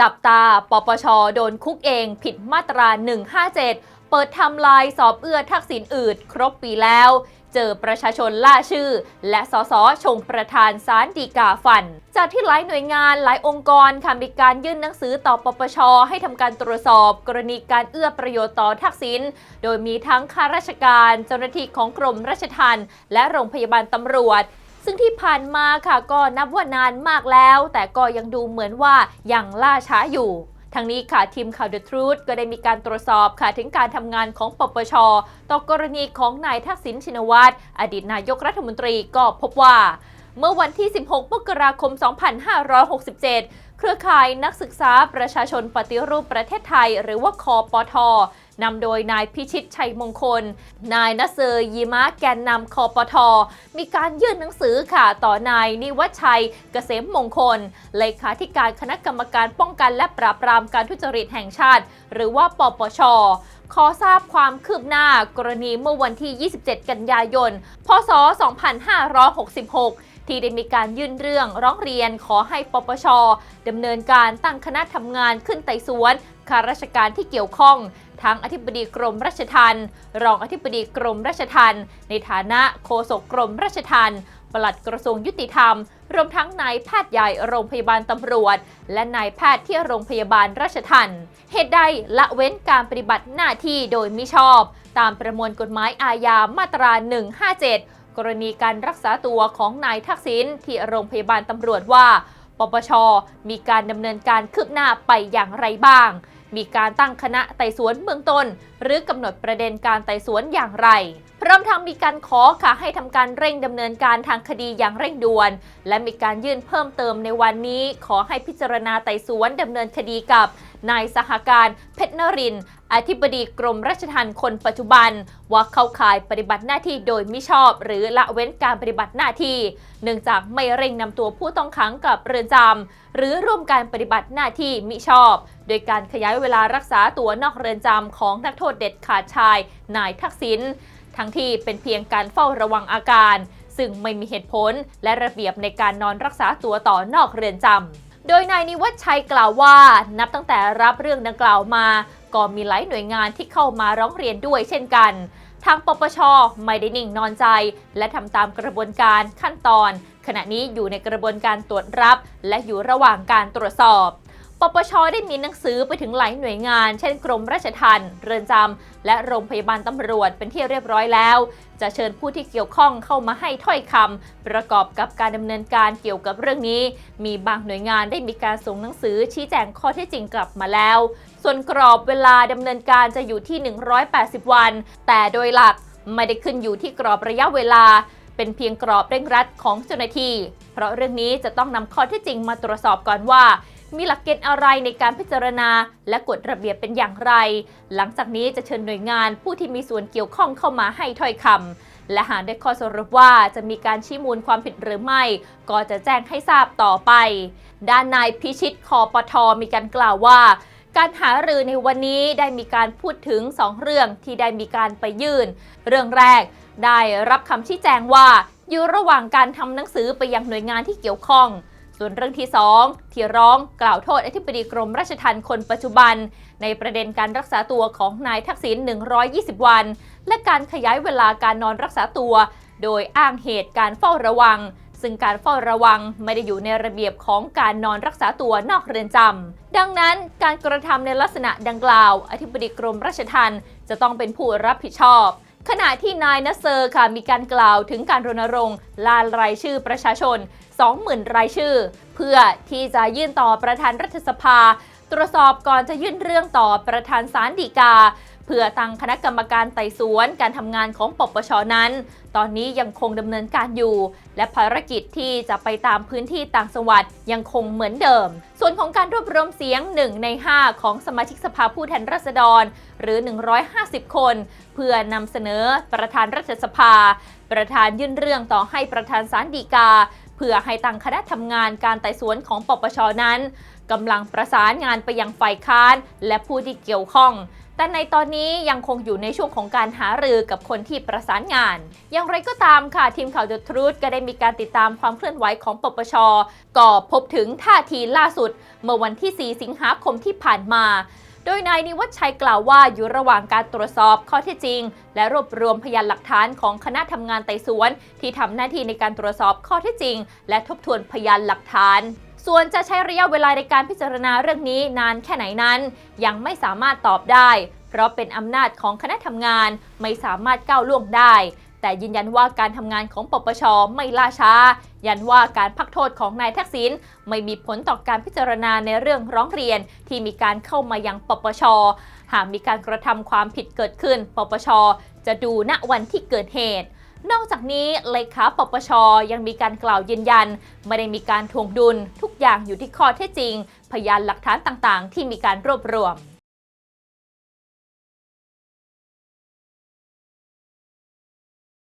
จับตา ปปช โดนคุกเองผิดมาตรา 157 เปิดทำลายสอบเอื้อทักษิณอืดครบปีแล้ว เจอประชาชนล่าชื่อ และสสชงประธานสารดีกาฟัน จากที่หลายหน่วยงานหลายองค์กรค่ะมีการยื่นหนังสือต่อปปช ให้ทำการตรวจสอบ กรณีการเอื้อประโยชน์ต่อทักษิณ โดยมีทั้งข้าราชการ เจ้าหน้าที่ของกรมราชทัณฑ์และโรงพยาบาลตำรวจ ซึ่งที่ผ่านมาค่ะก็นับว่านานมากแล้ว แต่ก็ยังดูเหมือนว่ายังล่าช้าอยู่ทางนี้ค่ะทีมข่าว The Truth ก็ได้มีการตรวจสอบค่ะถึงการทำงานของปปช ต่อกรณีของนายทักษิณชินวัตรอดีตนายกรัฐมนตรีก็พบว่า เมื่อวันที่ 16 มกราคม 2567 เครือข่ายนักศึกษาประชาชนปฏิรูปประเทศไทย หรือว่าคอปท นำโดยนายพิชิตชัยมงคล นายนัสเซอร์ยีมะแกนนำคอปทอมีการยื่นหนังสือค่ะ ต่อนายนิวัชชัยเกษมมงคล เลขาธิการคณะกรรมการป้องกันและปราบปรามการทุจริตแห่งชาติ หรือว่าปปชขอทราบความคืบหน้ากรณีเมื่อวันที่ 27 กันยายน พศ 2566ที่ได้มีการยื่นเรื่องร้องเรียนขอให้ปปชดำเนินการตั้งคณะทำงานขึ้นไต่สวนข้าราชการที่เกี่ยวข้อง ทั้งอธิบดีกรมราชทัณฑ์รองอธิบดีกรมราชทัณฑ์ในฐานะโฆษกกรมราชทัณฑ์ปลัดกระทรวงยุติธรรม รวมทั้งนายแพทย์ใหญ่โรงพยาบาลตำรวจ และนายแพทย์ที่โรงพยาบาลราชทัณฑ์เหตุใดละเว้นการปฏิบัติหน้าที่โดยมิชอบ ตามประมวลกฎหมายอาญามาตรา 157 กรณีการรักษาตัวของนายทักษิณที่โรงพยาบาลตำรวจว่า ปปช มีการดำเนินการคืบหน้าไปอย่างไรบ้าง มีการตั้งคณะไต่สวนเบื้องต้น หรือกำหนดประเด็นการไต่สวนอย่างไร พร้อมทั้งมีการขอค่ะให้ทำการเร่งดำเนินการทางคดีอย่างเร่งด่วน และมีการยื่นเพิ่มเติมในวันนี้ ขอให้พิจารณาไต่สวนดำเนินคดีกับนายสหการเพชรนรินท อธิบดีกรมราชทัณฑ์คนปัจจุบัน ว่าเข้าข่ายปฏิบัติหน้าที่โดยมิชอบ หรือละเว้นการปฏิบัติหน้าที่ เนื่องจากไม่เร่งนำตัวผู้ต้องขังกลับเรือนจำหรือร่วมการปฏิบัติหน้าที่มิชอบ โดยการขยายเวลารักษาตัวนอกเรือนจำของนักโทษเด็ดขาดชาย นายทักษิณทั้งที่เป็นเพียงการเฝ้าระวังอาการ ซึ่งไม่มีเหตุผลและระเบียบในการนอนรักษาตัวต่อนอกเรือนจำโดยนายนิวัฒชัยกล่าวว่า นับตั้งแต่รับเรื่องดังกล่าวมา ก็มีหลายหน่วยงานที่เข้ามาร้องเรียนด้วยเช่นกัน ทางปปชไม่ได้นิ่งนอนใจ และทำตามกระบวนการขั้นตอน ขณะนี้อยู่ในกระบวนการตรวจรับ และอยู่ระหว่างการตรวจสอบ ปปชได้มีหนังสือไปถึงหลายหน่วยงาน เช่นกรมราชทัณฑ์เรือนจำและโรงพยาบาลตำรวจเป็นที่เรียบร้อยแล้ว จะเชิญผู้ที่เกี่ยวข้องเข้ามาให้ถ้อยคำประกอบกับการดำเนินการเกี่ยวกับเรื่องนี้ มีบางหน่วยงานได้มีการส่งหนังสือชี้แจงข้อเท็จจริงกลับมาแล้ว ส่วนกรอบเวลาดำเนินการจะอยู่ที่ 180 วัน แต่โดยหลักไม่ได้ขึ้นอยู่ที่กรอบระยะเวลาเป็นเพียงกรอบเร่งรัดของเจ้าหน้าที่ เพราะเรื่องนี้จะต้องนำข้อเท็จจริงมาตรวจสอบก่อนว่า มีหลักเกณฑ์อะไรในการพิจารณา และกฎระเบียบเป็นอย่างไร หลังจากนี้จะเชิญหน่วยงานผู้ที่มีส่วนเกี่ยวข้องเข้ามาให้ถ้อยคำและหากได้ข้อสรุปว่าจะมีการชี้มูลความผิดหรือไม่ ก็จะแจ้งให้ทราบต่อไป ด้านนายพิชิตคอปทมีการกล่าวว่าการหารือในวันนี้ได้มีการพูดถึง 2 เรื่องที่ได้มีการไปยื่น เรื่องแรกได้รับคำชี้แจงว่า อยู่ระหว่างการทำหนังสือไปยังหน่วยงานที่เกี่ยวข้อง ส่วนเรื่องที่ 2 ที่ร้องกล่าวโทษอธิบดีกรมราชทัณฑ์คนปัจจุบัน ในประเด็นการรักษาตัวของนายทักษิณ 120 วัน และการขยายเวลาการนอนรักษาตัว โดยอ้างเหตุการเฝ้าระวัง ซึ่งการเฝ้าระวังไม่ได้อยู่ในระเบียบของการนอนรักษาตัวนอกเรือนจำดังนั้นการกระทำในลักษณะดังกล่าว อธิบดีกรมราชทัณฑ์จะต้องเป็นผู้รับผิดชอบ ขณะที่นายนัสเซอร์ค่ะมีการกล่าวถึงการรณรงค์ลานรายชื่อประชาชน 20,000 รายชื่อ เพื่อที่จะยื่นต่อประธานรัฐสภา ตรวจสอบก่อนจะยื่นเรื่องต่อประธานศาลฎีกา พื่อตั้งคณะกรรมการไต่สวนการทำงานของปปชนั้น ตอนนี้ยังคงดำเนินการอยู่ และภารกิจที่จะไปตามพื้นที่ต่างจังหวัดยังคงเหมือนเดิม ส่วนของการรวบรวมเสียง 1 ใน 5 ของสมาชิกสภาผู้แทนราษฎร หรือ 150 คน เพื่อนำเสนอประธานรัฐสภา ประธานยื่นเรื่องต่อให้ประธานศาลฎีกาเพื่อให้ตั้งคณะทำงานการไต่สวนของปปชนั้นกำลังประสานงานไปยังฝ่ายค้านและผู้ที่เกี่ยวข้อง แต่ในตอนนี้ยังคงอยู่ในช่วงของการหารือกับคนที่ประสานงาน อย่างไรก็ตามค่ะทีมข่าว The Truth ก็ได้มีการติดตามความเคลื่อนไหวของปปช ก็พบถึงท่าทีล่าสุด เมื่อวันที่ 4 สิงหาคมที่ผ่านมา โดยนายนิวัฒชัยกล่าวว่าอยู่ระหว่างการตรวจสอบข้อเท็จจริง และรวบรวมพยานหลักฐานของคณะทำงานไต่สวน ที่ทำหน้าที่ในการตรวจสอบข้อเท็จจริง และทบทวนพยานหลักฐาน ส่วนจะใช้ระยะเวลาในการพิจารณาเรื่องนี้นานแค่ไหนนั้น ยังไม่สามารถตอบได้ เพราะเป็นอำนาจของคณะทำงานไม่สามารถก้าวล่วงได้ แต่ยืนยันว่าการทำงานของปปชไม่ล่าช้า ยันว่าการพักโทษของนายทักษิณไม่มีผลต่อการพิจารณาในเรื่องร้องเรียนที่มีการเข้ามายังปปชหากมีการกระทำความผิดเกิดขึ้น ปปช จะดูณวันที่เกิดเหตุนอกจากนี้เลขาปปชยังมีการกล่าวยืนยัน ไม่ได้มีการทวงดุลทุก อย่างอยู่ที่ข้อเท็จจริง พยานหลักฐานต่างๆ ที่มีการรวบรวม